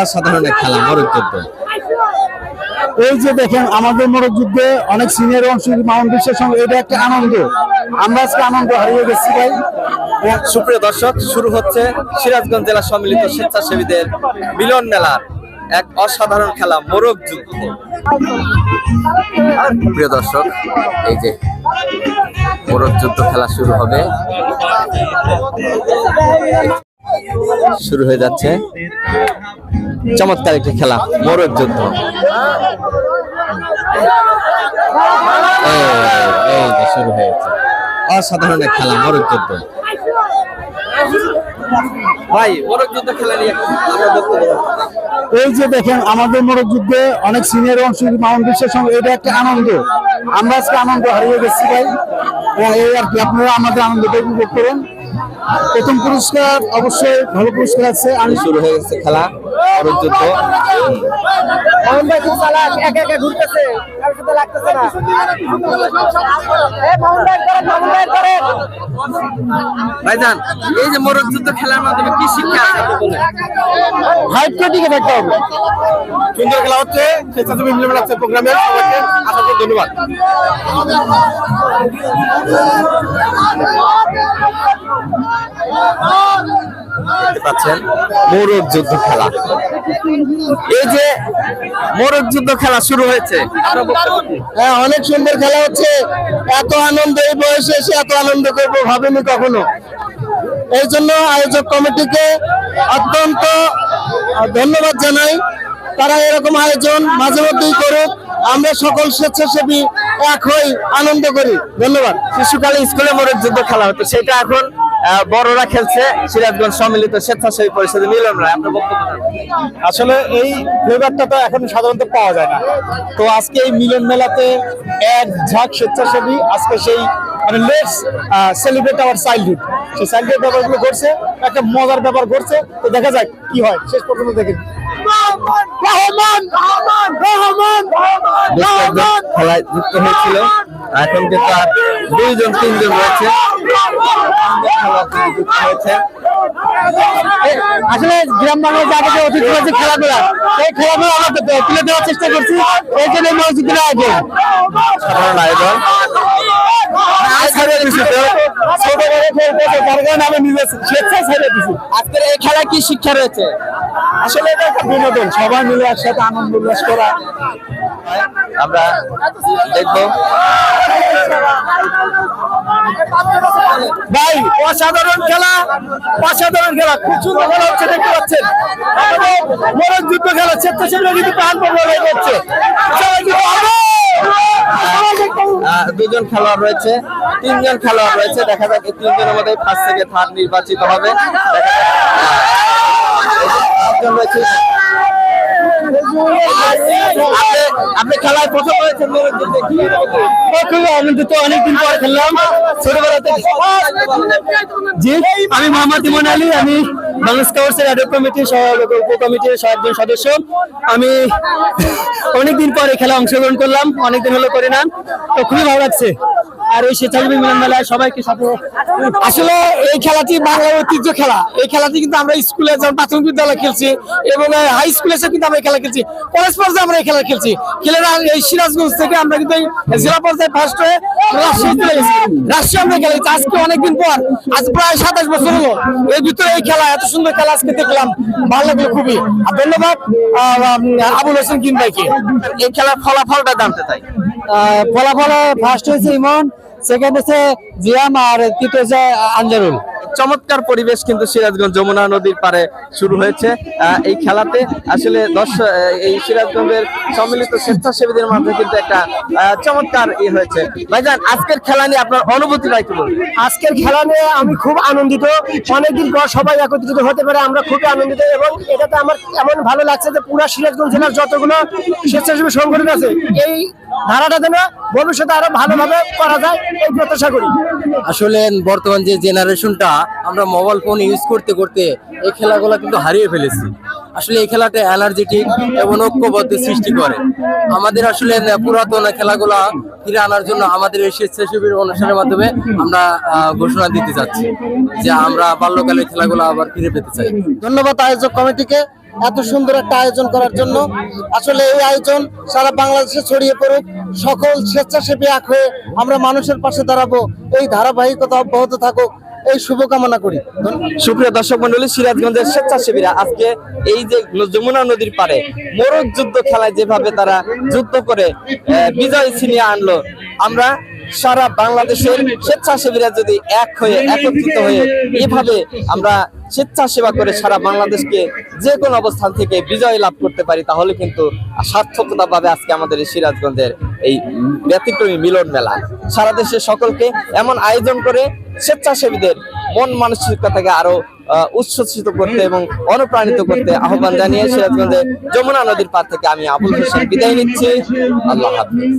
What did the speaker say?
অসাধারণ এক খেলা মরক যুদ্ধ। এই যে দেখেন আমাদের মোড়ক যুদ্ধে অনেক সিনিয়র অংশ মাউন্ট বিশ্বের সঙ্গে এটা একটা আনন্দ। আমরা আজকে আনন্দ হারিয়ে গেছি ভাই। সুপ্রিয় দর্শক শুরু হচ্ছে সিরাজগঞ্জ জেলা সম্মিলিত স্বেচ্ছাসেবীদের মিলন মেলার এক অসাধারণ খেলা মোরগ যুদ্ধ। প্রিয় দর্শক এই যে মোরগ যুদ্ধ খেলা শুরু হবে। শুরু হয়ে যাচ্ছে। চমৎকার একটি খেলা মোরগ যুদ্ধ। শুরু হয়েছে অসাধারণ খেলা মোরগ যুদ্ধ। ভাই মোরগ এই যে দেখেন, আমাদের মোড়ক যুদ্ধে অনেক সিনিয়র অংশ মাউন্ট বিশ্বের সঙ্গে এটা একটা আনন্দ। আমরা আজকে আনন্দ হারিয়ে গেছি ভাই। এবং এই আর কি, আপনারা আমাদের আনন্দটা উপভোগ করুন। প্রথম পুরস্কার অবশ্যই ভালো পুরস্কার আছে। আমি শুরু হয়ে গেছে খেলা একা একা ঘুরতেছে কারোর সাথে লাগতেছে না। ভাইজান এই যে মোরগ যুদ্ধ খেলার মাধ্যমে কি শিক্ষা আছে আপনি বলেন? হাইট টিকে থাকতে হবে। সুন্দর খেলা হচ্ছে স্বেচ্ছাসেবী মেলা প্রোগ্রামে। সবাইকে আসার জন্য ধন্যবাদ। দেখতে পাচ্ছেন মোরগ যুদ্ধ খেলা। এই যে মোরগ যুদ্ধ খেলা শুরু হয়েছে। হ্যাঁ অনেক সুন্দর খেলা হচ্ছে। এত আনন্দ এই বয়সে এসে এত আনন্দ করব ভাবিনি কখনো। এই জন্য আয়োজক কমিটিকে অত্যন্ত ধন্যবাদ জানাই। তারা এরকম আয়োজন মাঝে মধ্যেই করুক। আমরা সকল স্বেচ্ছাসেবী এক হই আনন্দ করি। ধন্যবাদ। শিশুকালে স্কুলে মোরগ যুদ্ধ খেলা হতো সেটা এখন বড়রা খেলছে সিরাজগঞ্জ সম্মিলিত স্বেচ্ছাসেবী পরিষদের মিলন রায় আপনার বক্তব্য আসলে এই ফ্লেভারটা তো এখন সাধারণত পাওয়া যায় না। তো আজকে এই মিলন মেলাতে এক ঝাঁক স্বেচ্ছাসেবী আজকে সেই মানে লেটস সেলিব্রেট আওয়ার চাইল্ডহুড সেই চাইল্ডহুড ব্যাপারগুলো করছে একটা মজার ব্যাপার করছে তো দেখা যাক কি হয় শেষ পর্যন্ত দেখেন রহমান রহমান রহমান দুষ্কর্ম খেলায় যুক্ত হয়েছিল। এখন কিন্তু আর দুইজন তিনজন রয়েছে। আসলে গ্রাম বাংলার যাদের অতিথি আছে খেলাধুলা। সেই খেলাধুলা আমরা তুলে দেওয়ার চেষ্টা করছি। এই জন্য এই মসজিদের আয়োজন। সাধারণ আয়োজন ছোট বড় খেলতেছে তার কারণে আমি নিজে স্বেচ্ছায় ছেড়ে দিছি আজকের এই খেলা কি শিক্ষা রয়েছে? আসলে এটা একটা বিনোদন। সবাই মিলে একসাথে আনন্দ উল্লাস করা। আমরা দেখব। ভাই অসাধারণ খেলা অসাধারণ খেলা। খুব সুন্দর খেলা হচ্ছে দেখতে পাচ্ছেন। আমাদের মোরগ যুদ্ধ খেলা স্বেচ্ছাসেবীরা কিন্তু প্রাণ করছে। দুজন খেলোয়াড় রয়েছে তিনজন খেলোয়াড় রয়েছে। দেখা যাক এই তিনজনের মধ্যে ফার্স্ট থেকে থার্ড নির্বাচিত হবে। দেখা যাক। রয়েছে। আপনি- খেলায় প্রথম হয়েছেন? খুবই আনন্দিত অনেকদিন পর খেললাম। ছোটবেলা থেকে জি আমি মোহাম্মদ ইমন আলী, আমি বাংলাদেশ স্কাউটসের অ্যাডপ কমিটির উপ কমিটির একজন সদস্য। আমি অনেকদিন পরে খেলা অংশগ্রহণ করলাম, অনেকদিন হলো করে না। তো খুবই ভালো লাগছে। আর এই স্বেচ্ছাসেবী মিলন মেলায় সবাইকে আসলে এই খেলাটি বাংলার ঐতিহ্য খেলা। এই খেলাটি কিন্তু আমরা স্কুলে যেমন প্রাথমিক বিদ্যালয়ে খেলছি এবং হাই স্কুলে এসে কিন্তু আমরা খেলা খেলছি। কলেজ পর্যায়ে আমরা এই খেলা খেলছি। খেলে এই সিরাজগঞ্জ থেকে আমরা কিন্তু জেলা পর্যায়ে ফার্স্ট হয়ে রাজশাহী আমরা খেলেছি। আজকে অনেকদিন পর, আজ প্রায় সাতাশ বছর হলো। এর ভিতরে এই খেলা, এত সুন্দর খেলা আজকে দেখলাম। ভালো লাগল খুবই। ধন্যবাদ আবুল হোসেন কিন ভাইকে। এই খেলার ফলাফলটা জানতে চাই। ফলাফলে ফার্স্ট হয়েছে ইমন। সেকেন্ড হচ্ছে জিয়াম আর তৃতীয় হচ্ছে আঞ্জারুল। চমৎকার পরিবেশ কিন্তু সিরাজগঞ্জ যমুনা নদীর পারে শুরু হয়েছে। এই খেলাতে আসলে দর্শক এই সিরাজগঞ্জের সম্মিলিত স্বেচ্ছাসেবীদের মাঝে কিন্তু একটা চমৎকার ই হয়েছে। ভাইজান আজকের খেলা নিয়ে আপনার অনুভূতি একটু বলুন আজকের খেলা নিয়ে আমি খুব আনন্দিত। অনেকদিন পর সবাই একত্রিত হতে পারে আমরা খুবই আনন্দিত এবং এটাতে আমার এমন ভালো লাগছে যে পুরা সিরাজগঞ্জ জেলার যতগুলো স্বেচ্ছাসেবী সংগঠন আছে এই ধারাটা যেন ভবিষ্যতে আরও ভালোভাবে করা যায় এই প্রত্যাশা করি। আসলে বর্তমান যে জেনারেশনটা আমরা মোবাইল ফোন ইউজ করতে করতে এই খেলাগুলো কিন্তু হারিয়ে ফেলেছি। আসলে এই খেলাটা এনার্জেটিক এবং ঐক্যবদ্ধ সৃষ্টি করে। আমাদের আসলে পুরাতন খেলাগুলা ফিরে আনার জন্য আমাদের এই স্বেচ্ছাসেবীর অনুষ্ঠানের মাধ্যমে আমরা ঘোষণা দিতে চাচ্ছি যে আমরা বাল্যকালের খেলাগুলো আবার ফিরে পেতে চাই। ধন্যবাদ আয়োজক কমিটিকে। এত সুন্দর একটা আয়োজন করার জন্য। আসলে এই আয়োজন সারা বাংলাদেশে ছড়িয়ে পড়ুক। সকল স্বেচ্ছাসেবী এক হয়ে আমরা মানুষের পাশে দাঁড়াবো। এই ধারাবাহিকতা অব্যাহত থাকুক। এই শুভকামনা করি। সুপ্রিয় দর্শক মন্ডলী সিরাজগঞ্জের স্বেচ্ছাসেবীরা আজকে এই যে যমুনা নদীর পারে মোরগ যুদ্ধ খেলায় যেভাবে তারা যুদ্ধ করে বিজয় ছিনিয়ে আনলো, আমরা সারা বাংলাদেশের স্বেচ্ছাসেবীরা যদি এক হয়ে, একত্রিত হয়ে এভাবে আমরা স্বেচ্ছাসেবা করে সারা বাংলাদেশকে যে কোনো অবস্থান থেকে বিজয় লাভ করতে পারি তাহলে কিন্তু সার্থকতা পাবে আজকে আমাদের এই সিরাজগঞ্জের এই ব্যতিক্রমী মিলন মেলা। সারা দেশের সকলকে এমন আয়োজন করে স্বেচ্ছাসেবীদের মন মানসিকতাকে আরও আহ, উচ্ছ্বসিত করতে এবং অনুপ্রাণিত করতে আহ্বান জানিয়ে সিরাজগঞ্জে যমুনা নদীর পার থেকে আমি আবুল হোসেন বিদায় নিচ্ছি। আল্লাহ হাফিজ।